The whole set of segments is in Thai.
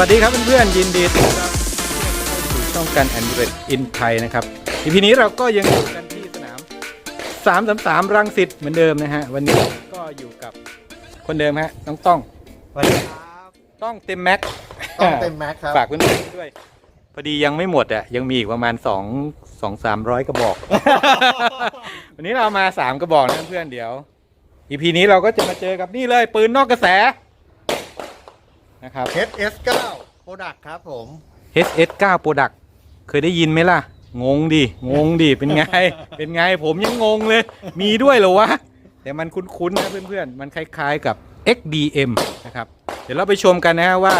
วัสดีครับเพื่อนๆยินดีต้อนรับสู่ช่องกันแอนด์เรดอินไทยนะครับอีพีนี้เราก็ยังอยู่กันที่สนาม333รังสิตเหมือนเดิมนะฮะ วันนี้ก็อยู่กับคนเดิมฮะน้องต้องสวัสดีครับต้องเต็มแม็กต้องเต็มแม็กซ์ครับฝากเพื่อนๆด้วย พอดียังไม่หมดอะยังมีอีกประมาณ2 2 3 0 0 กระบอก วันนี้เรามา 3 กระบอกนะเพื่อนๆเดี๋ยวอีพีนี้เราก็จะมาเจอกับนี่เลยปืนนอกกระแส นะครับ HS9 Product ครับผม HS9 Product เคยได้ยินไหมล่ะ งงดิ งงดิ เป็นไง เป็นไง ผมยังงงเลย มีด้วยเหรอวะ แต่มันคุ้นๆนะเพื่อนๆ มันคล้ายๆกับ XDM นะครับ เดี๋ยวเราไปชมกันนะฮะว่า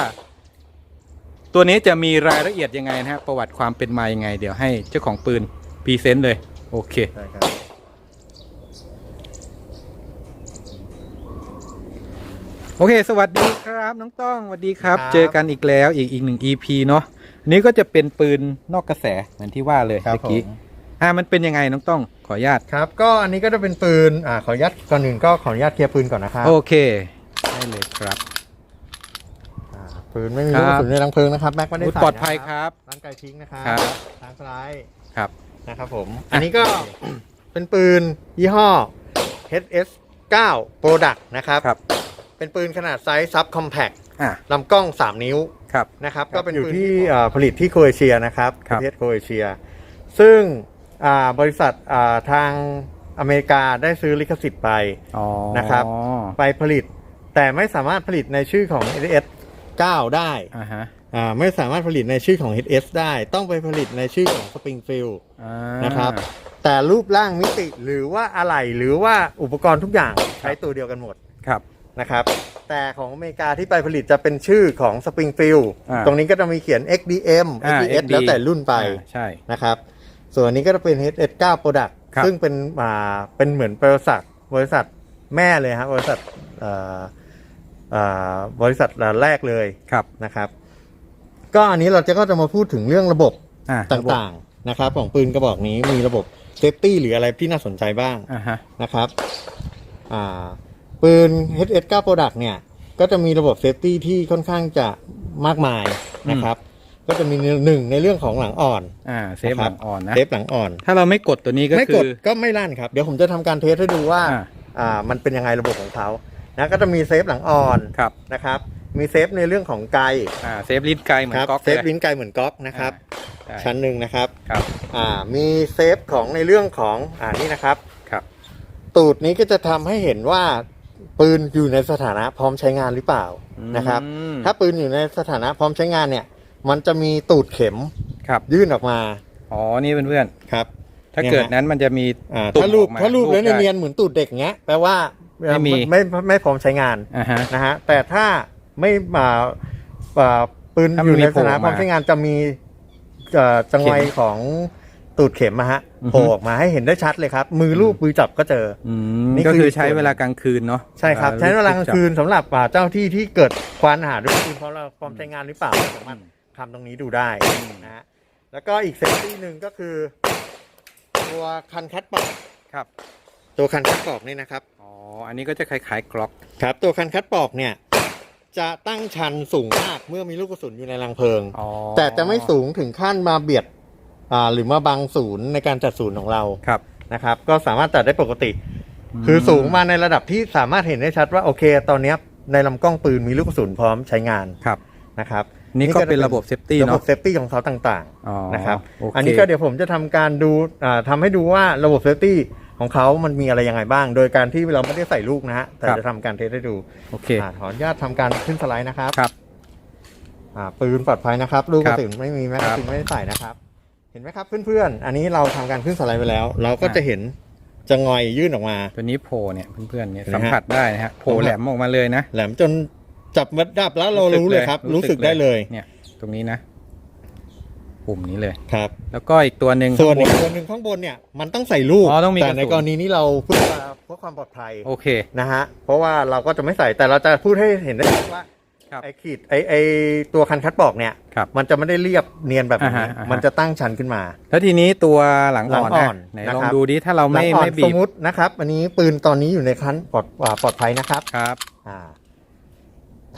ตัวนี้จะมีรายละเอียดยังไงนะฮะ ประวัติความเป็นมายังไง เดี๋ยวให้เจ้าของปืนพรีเซนต์เลย โอเค ใช่ครับ โอเค สวัสดีครับน้องต้องสวัสดีครับเจอกันอีกแล้วอีกอีกหนึ่ง EP เนาะอันนี้ก็จะเป็นปืนนอกกระแสเหมือนที่ว่าเลยครับเมื่อกี้ผม อ่ามันเป็นยังไงน้องต้องขออนุญาต ครับ ก็อันนี้ก็จะเป็นปืนอ่าขออนุญาตก่อนอื่นก็ขออนุญาตเคลียร์ปืนก่อนนะครับโอเค ได้เลยครับ อ่าปืนไม่มีครัลูบกกระสุนในรังเพลิงนะครับแม็กไม่ได้อุ๊ยใส่ปลอดภัยครับร่างกายทิ้งนะครับครับ ทางซ้ายครับ นะครับผม อันนี้ก็ เป็นปืนยี่ห้อ HS9 Product นะครับ ครับ เป็นปืนขนาดไซส์ซับคอมแพคอะลำกล้อง 3 นิ้วครับ นะครับครับก็เป็นอยู่ที่อ่าผลิตที่โครเอเชียนะครับคปรับ ระเทศโครเอเชีย ซึ่งอ่าบริษัทอ่าทางอเมริกาได้ซื้อลิขสิทธิ์ไป อ๋อนะครับ ไปผลิต แต่ไม่สามารถผลิตในชื่อของ HS 9ได้อ่าฮะอ่าไม่สามารถผลิตในชื่อของ HS ได้ต้องไปผลิตในชื่อของ Springfield อ่านะครับ แต่รูปร่างมิติหรือว่าอะไหล่หรือว่าอุปกรณ์ทุกอย่างใช้ตัวเดียวกันหมด ครับ นะครับ แต่ของอเมริกาที่ไปผลิตจะเป็นชื่อของ Springfield อ่าตรงนี้ก็จะมีเขียน XDM อ่า XDS XD แล้วแต่รุ่นไปอ่าใช่ นะครับ ส่วนอันนี้ก็จะเป็น HS9 Product ครับ ซึ่งเป็นอ่าเป็นเหมือนบริษัทบริษัทแม่เลยครับบริษัทเอ่อเอ่อบริษัทแรกเลยครับนะครับ ก็อันนี้เราจะก็จะมาพูดถึงเรื่องระบบอ่าต่างๆนะครับ ของปืนกระบอกนี้มีระบบเซฟตี้หรืออะไรที่น่าสนใจบ้าง อ่าฮะ นะครับ อ่า ปืน HS9 Product เนี่ยก็จะมีระบบเซฟตี้ที่ค่อนข้างจะมากมายนะครับ ก็จะมีหนึ่งในเรื่องของหลังอ่อนอ่าเซฟหลังอ่อนนะเซฟหลังอ่อน ถ้าเราไม่กดตัวนี้ก็ไม่คืกดอก็ไม่ลั่นครับ เดี๋ยวผมจะทำการเทสให้ดูว่าอ่าอ่ามันเป็นยังไงระบบของเขานะก็จะมีเซฟหลังอ่อนครับนะครับมีเซฟในเรื่องของไกลอ่าเซฟลิ้นไกลเหมือคนรับก๊อกเซฟลยลิ้นไกลเหมือนก๊อกนะครับอ่าชั้นหนึ่งนะครับครับอ่ามีเซฟของในเรื่องของอ่านี่นะครับครับ ตูดนี้ก็จะทำให้เห็นว่า ปืนอยู่ในสถานะพร้อมใช้งานหรือเปล่านะครับ อืมถ้าปืนอยู่ในสถานะพร้อมใช้งานเนี่ย มันจะมีตูดเข็มครับ ยื่นออกมาอ๋อ นี่เพื่อนครับ ๆ ถ้าเนี่ยเกิดฮะนั้นมันจะมี อ่าตุ่มถ้ารูปออกมาถ้ารูปแล้วได้เนียนๆเหมือนตูดเด็กเงี้ยแปลว่าไม่มี ไม่ไม่ไม่พร้อมใช้งานอ่าฮะ นะฮะแต่ถ้าไม่มาอ่าปืนถ้าอมันยู่ในมีสถานะโผล่พร้อมมาใช้งานจะมีเอ่อจังไวเข็มของ ตูดเข็มมาฮะอือฮึโผล่ออกมาให้เห็นได้ชัดเลยครับ มือลูบมือจับก็เจออืมนี่ก็คือคือใช้ส่วนเวลากลางคืนเนาะใช่ครับอ่ใช้เวลากลางคืนสำหรับอ่าเจ้าที่ที่เกิดควานหาด้วยปืนพร้อมเราพร้อมใช้งานหรือเปล่าก็สามารถทำตรงนี้ดูได้นะฮะแล้วก็อีกเซฟตี้หนึ่งก็คือ ตัวคันคัดปอกครับ ตัวคันคัดปอกนี่นะครับอ๋ออันนี้ก็จะคล้ายๆกล็อกครับ ตัวคันคัดปอกเนี่ยจะตั้งชันสูงมากเมื่อมีลูกกระสุนอยู่ในรังเพลิงอ๋อแต่จะไม่สูงถึงขั้นมาเบียด อ่าหรือมาบังศูนย์ในการจัดศูนย์ของเราครับนะครับ ก็สามารถจัดได้ปกติ คือสูงมาในระดับที่สามารถเห็นได้ชัดว่าโอเค ตอนเนี้ยในลำกล้องปืนมีลูกกระสุนพร้อมใช้งานครับนะครับนี่ก็เป็นระบบเซฟตี้ระบบเนาะเซฟตี้ของเขาต่างอ๋อๆนะครับโอเคอันนี้ก็เดี๋ยวผมจะทำการดูอ่าทำให้ดูว่าระบบเซฟตี้ของเขามันมีอะไรยังไงบ้าง โดยการที่เราไม่ได้ใส่ลูกนะฮะแต่จะทำการเทสให้ดูโอเคอ่าขออนุญาตทำการขึ้นสไลด์นะครับครับอ่าปืนปลอดภัยนะครับ ลูกกครัระบสุนไม่มีแม็กครักาบซีนไม่ได้ใส่นะครับเห็นไหมครับเพื่อนๆ อันนี้เราทำการขึ้นสไลด์ไปแล้ว เราก็อ่าจะเห็นจะงอยยื่นออกมา ตัวนี้โผล่เนี่ยเพื่อนๆเนี่ยเห็นไหมสัมฮะผัสได้นะฮะโผล่แหลมออกมาเลยนะ แหลมจนจับมัดดับแล้วเรารู้เลยครับ รู้สึกได้เลยเนี่ยตรงนี้นะปุ่มนี้เลยครับ แล้วก็อีกตัวหนึ่งส่วนข้างบอีกตัวหนึ่งข้างบนเนี่ยมันต้องใส่ลูกอ๋อต้องมีแต่กระสุนในกรณีนี้เราพูดว่าเพื่อความปลอดภัยโอเคนะฮะเพราะว่าเราก็จะไม่ใส่แต่เราจะพูดให้เห็นได้ว่าครับ ไอ้ขีดไอ้ไอ้ตัวคันคัดบอกเนี่ย ครับมันจะไม่ได้เรียบเนียนแบบนี้ อ่าฮะอ่าฮะ มันจะตั้งชันขึ้นมา แล้วทีนี้ตัวหลังอ่อนหลังอ่อนะนไหนนะลองครับ ดูดิถ้าเราไม่หลังอ่อนไม่บีสบมมตินะครับ อันนี้ปืนตอนนี้อยู่ในคันปลอดอ่าปลอดภัยนะครับครับ อ่า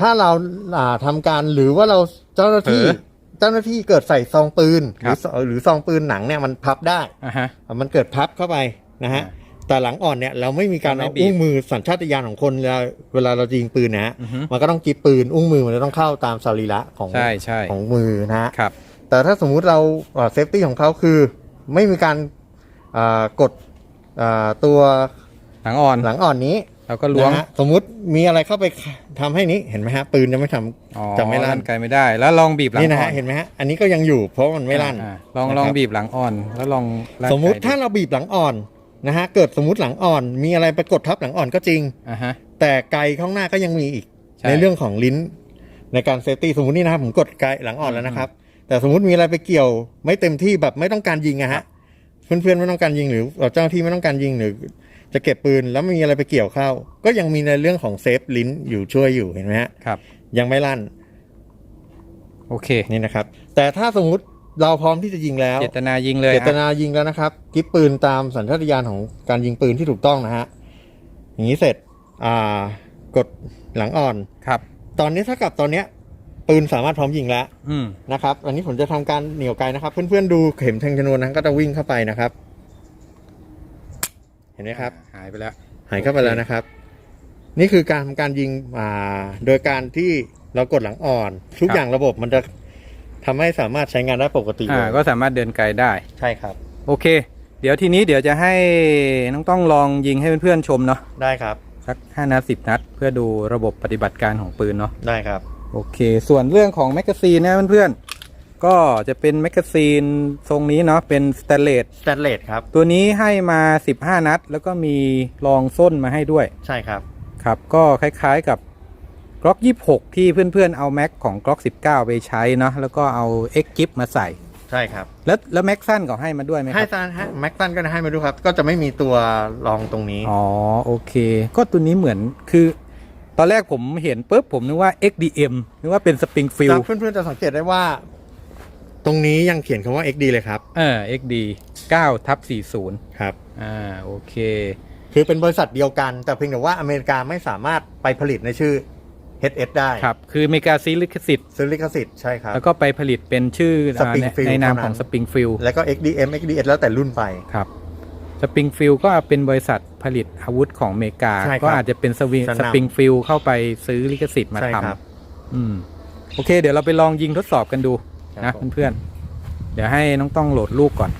ถ้าเราอ่าทำการหรือว่าเราเจ้าหน้าที่ เผลอเจ้าหน้าที่เกิดใส่ซองปืนหครัรือบซหรือซองปืนหนังเนี่ยมันพับได้ อะฮะมันเกิดพับเข้าไปนะฮะ อ่า แต่หลังอ่อนเนี่ยเราไม่มีการเราเอาไม่บีบอุ้งมือสัญชาตญาณของคนเวลาเวลาเรายิงปืนนะฮะอือฮึมันก็ต้องกีบปืนอุ้งมือมันจะต้องเข้าตามสรีระของใช่ใช่ของมือนะฮะครับแต่ถ้าสมมุติเราเซฟตี้ของเขาคือไม่มีการอ่ากดอ่าตัวหลังอ่อนหลังอ่อนนี้เราก็ล้วงนะฮะสมมุติมีอะไรเข้าไปทำให้นี้เห็นไหมฮะปืนจะไม่ทำอ๋อจะไม่ลั่นไกลไม่ได้ แล้วลองบีบหลังนี่นะอ่อฮะนเห็นไหมฮะอันนี้ก็ยังอยู่เพราะมันไม่ลั่นอ่าลองนะครับลองบีบหลังอ่อน แล้วลองลั่นสมมุติไกลถ้าเราบีบหลังอ่อน นะฮะเกิดสมมุติหลังอ่อน มีอะไรไปกดทับหลังอ่อนก็จริง อะฮะ แต่ไกลข้างหน้าก็ยังมีอีกใช่ ในเรื่องของลิ้น ในการเซฟตี้สมมตินี่นะครับผมกดไกลหลังอ่อนแล้วนะครับ แต่สมมติมีอะไรไปเกี่ยวไม่เต็มที่แบบไม่ต้องการยิงอะฮะเพื่อนๆไม่ต้องการยิงหรือเจ้าหน้าที่ไม่ต้องการยิงหรือ จะเก็บปืนแล้วมีอะไรไปเกี่ยวเข้า ก็ยังมีในเรื่องของเซฟลิ้นอยู่ช่วยอยู่เห็นไหมฮะครับ ยังไม่ลั่นโอเค นี่นะครับ แต่ถ้าสมมุติ เราพร้อมที่จะยิงแล้วเจตนายิงเลยเจตอะนายิงแล้วนะครับกิ๊บปืนตามสัญชาตญาณของการยิงปืนที่ถูกต้องนะฮะอย่างนี้เสร็จอ่ากดหลังอ่อนครับ ตอนนี้ถ้ากับตอนเนี้ยปืนสามารถพร้อมยิงแล้วอืมนะครับ อันนี้ผมจะทำการเหนี่ยวไกลนะครับ เพื่อนๆดูเข็มแทงชนวนนั้นก็จะวิ่งเข้าไปนะครับ เห็นไหมครับ หายไปแล้ว หายเข้าไปแล้วนะครับ นี่คือการทำการยิงอ่าโดยการที่เรากดหลังอ่อน ทุกครับอย่างระบบมันจะ ทำให้สามารถใช้งานได้ปกติอ่าเลยก็สามารถเดินไกลได้ ใช่ครับ โอเค เดี๋ยวทีนี้เดี๋ยวจะให้น้องต้องลองยิงให้เพื่อนๆชมเนาะได้ครับ สัก5นัด10 นัด เพื่อดูระบบปฏิบัติการของปืนเนาะได้ครับ โอเค ส่วนเรื่องของแมกกาซีนนะเพื่อนๆก็จะเป็นแมกกาซีนทรงนี้เนาะเป็นสเตนเลสสแตนเลสครับ ตัวนี้ให้มา 15 นัด แล้วก็มีรองส้นมาให้ด้วย ใช่ครับ ครับ ก็คล้ายๆกับ กล็อก 26 ที่เพื่อนๆเอาแม็กของกล็อก 19 ไปใช้เนาะแล้วก็เอา X กิฟมาใส่ ใช่ครับ แล้วแล้วแม็กสั้นก็ให้มาด้วยไหมคให้รับซานฮะแม็กตันก็ให้มาดูครับ ก็จะไม่มีตัวรองตรงนี้ อ๋อ โอเค ก็ตัวนี้เหมือนคือ ตอนแรกผมเห็นปุ๊บผมนึกว่า XDM นึกว่าเป็นสปริงฟิลแล้วเพื่อนๆจะสังเกตได้ว่า ตรงนี้ยังเขียนคำว่า XD เลยครับเออ XD 9ทับ40 ครับ อ่า โอเค คือเป็นบริษัทเดียวกัน แต่เพียงแต่ว่าอเมริกาไม่สามารถไปผลิตในชื่อ HS ได้ครับ คืออเมริกาซีลิขสิทธิ์ ซื้อลิขสิทธิ์ใช่ครับ แล้วก็ไปผลิตเป็นชื่ออ่าใน Springfield ในนามเท่านั้นของสปริงฟิลแล้วก็ XDM XDS แล้วแต่รุ่นไปครับสปริงฟิลก็เป็นบริษัทผลิตอาวุธของอเมริกาใช่ครับก็อาจจะเป็นสวิชั้นสนำปริงฟิลเข้าไปซื้อลิขสิทธิ์มาใช่ทครับำอืมโอเค เดี๋ยวเราไปลองยิงทดสอบกันดูครันะบผมเพื่อนๆ เดี๋ยวให้น้องต้องโหลดลูกก่อน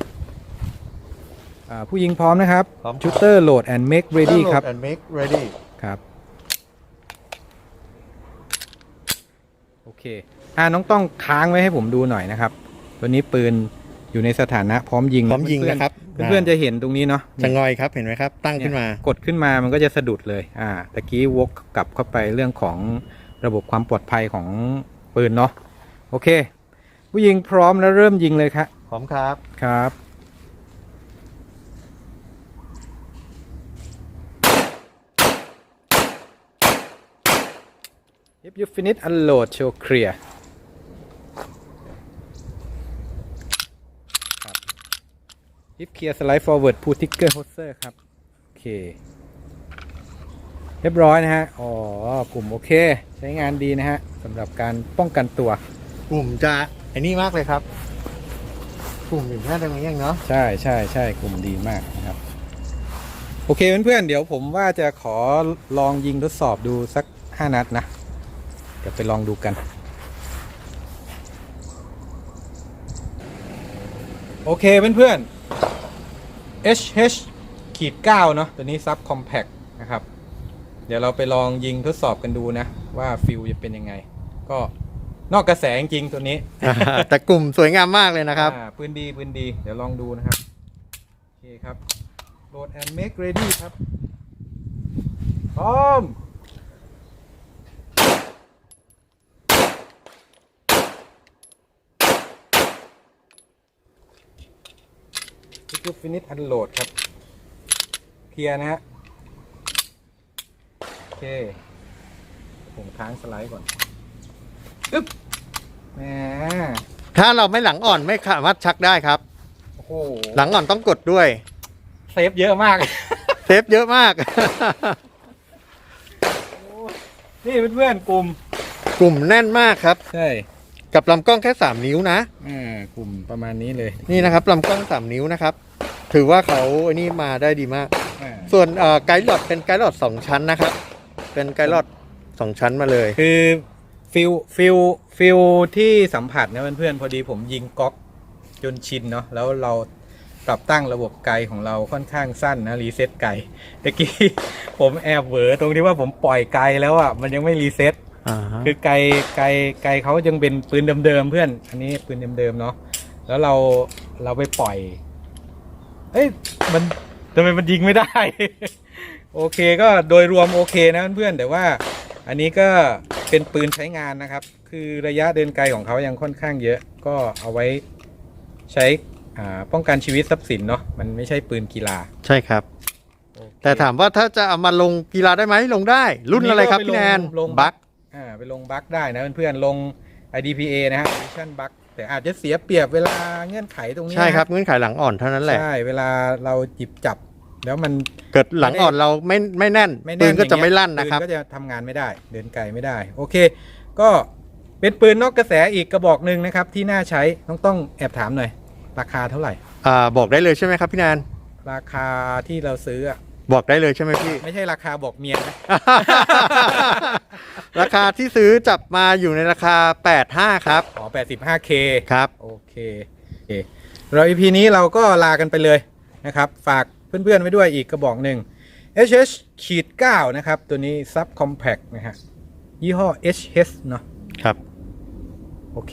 อาผู้ยิงพร้อมนะครับพร้อมครับชูเตอร์โหลด and make ready ครับ and make ready ครับโอ เคอ่าน้องต้องค้างไว้ให้ผมดูหน่อยนะครับ ตัวนี้ปืนอยู่ในสถานะพร้อมยิงพร้อมยิงเพื่อนๆนะครับ เพื่อนๆจะเห็นตรงนี้เนาะจะงอยครับเห็นไหมครับ ตั้งขึ้นมากดขึ้นมามันก็จะสะดุดเลยอ่าตะกี้วกกลับเข้าไปเรื่องของระบบความปลอดภัยของปืนเนาะโอเค ผู้ยิงพร้อมแล้วเริ่มยิงเลยครับพร้อมครับครับ If you finish unload show clear ครับ If clear slide forward pull trigger holster ครับ โอเค เรียบร้อยนะฮะ อ๋อ กลุ่มโอเค ใช้งานดีนะฮะสำหรับการป้องกันตัว กลุ่มจะไอ้นี่มากเลยครับ กลุ่มอยู่แค่ตรงนี้เองเนาะใช่ใช่ใช่กลุ่มดีมากนะครับ โอเคเพื่อนๆเดี๋ยวผมว่าจะขอลองยิงทดสอบดูสัก 5 นัดนะ เดี๋ยวไปลองดูกัน โอเคเพื่อนๆ HH ขีด9เนาะตัวนี้ซับคอมแพคนะครับ เดี๋ยวเราไปลองยิงทดสอบกันดูนะ ว่าฟิลจะเป็นยังไง ก็นอกกระแสจริงๆตัวนี้ แต่กลุ่มสวยงามมากเลยนะครับอ่าปืนดีปืนดี เดี๋ยวลองดูนะครับ โอเคครับโหลด and make ready ครับพร้อม นี่คือ finish unload ครับ เคลียร์นะฮะ โอเค ผมค้างสไลด์ก่อนอึ๊บแหมถ้าเราไม่หลังอ่อนไม่สามารถชักได้ครับ โอ้โห หลังอ่อนต้องกดด้วย เซฟเยอะมาก เซฟเยอะมาก นี่เพื่อนๆกลุ่ม กลุ่มแน่นมากครับ ใช่ กับลำกล้องแค่ 3 นิ้วนะ อ่า กลุ่มประมาณนี้เลย นี่นะครับลำกล้อง 3 นิ้วนะครับ ถือว่าเขาอันนี้มาได้ดีมากอ่าส่วนเอ่อไกด์หลอดเป็นไกด์หลอด2ชั้นนะครับ เป็นไกด์หลอด2ชั้นมาเลย คือฟิลฟิลฟิลที่สัมผัสนะเพื่อนๆพอดีผมยิงก๊อกจนชินเนาะแล้วเราปรับตั้งระบบไกลของเราค่อนข้างสั้นนะรีเซ็ตไกลตะกี้ผมแอบเหวอตรงที่ว่าผมปล่อยไกลแล้วอะมันยังไม่รีเซ็ตอ่าฮะคือไกลไกลไกลเขายังเป็นปืนเดิมๆเพื่อน อันนี้ปืนเดิมๆเนาะแล้วเราเราไปปล่อย เอ้ยมันทำไมมันยิงไม่ได้ โอเคก็โดยรวมโอเคนะเพื่อนๆแต่ว่าอันนี้ก็เป็นปืนใช้งานนะครับ คือระยะเดินไกลของเขายังค่อนข้างเยอะ ก็เอาไว้ใช้อ่าป้องกันชีวิตทรัพย์สินเนาะมันไม่ใช่ปืนกีฬาใช่ครับโอเคแต่ถามว่าถ้าจะเอามาลงกีฬาได้ไหมลงได้ รุ่นอะไรครับอันนี้พี่ก็แนไปลนงลงบัคอ่าไปลงบัคได้นะเพื่อนๆลง IDPA นะฮะ Edition Bug แต่อาจจะเสียเปรียบเวลาเงื่อนไขตรงนี้นะใช่ครับเงื่อนไขหลังอ่อนเท่านั้นแหละใช่เวลาเราหยิบจับ แล้วมันเกิดหลังอ่อนเราไม่ไม่แน่นไม่ปืแน่นนก็จะอย่างเงี้ยไม่ลั่นนะครับปืก็จะทำงานไม่ได้ เดินไกลไม่ได้ โอเค ก็เป็นปืนนอกกระแสอีกกระบอกหนึ่งนะครับ ที่น่าใช้ต้องต้องแอบถามหน่อย ราคาเท่าไหร่อ่าบอกได้เลยใช่ไหมครับพี่แนนราคาที่เราซื้ออะบอกได้เลยใช่ไหมพี่ ไม่ใช่ราคาบอกเมียนะ ราคาที่ซื้อจับมาอยู่ในราคา 85 ครับ อ๋อ 85K ครับ โอเคโอเคเรา EP นี้เราก็ลากันไปเลยนะครับ ฝากเพื่อนๆไว้ด้วยอีกกระบอกหนึ่ง HH ขีด9นะครับ ตัวนี้ Sub Compact นะฮะยี่ห้อ HS เนาะครับ โอเค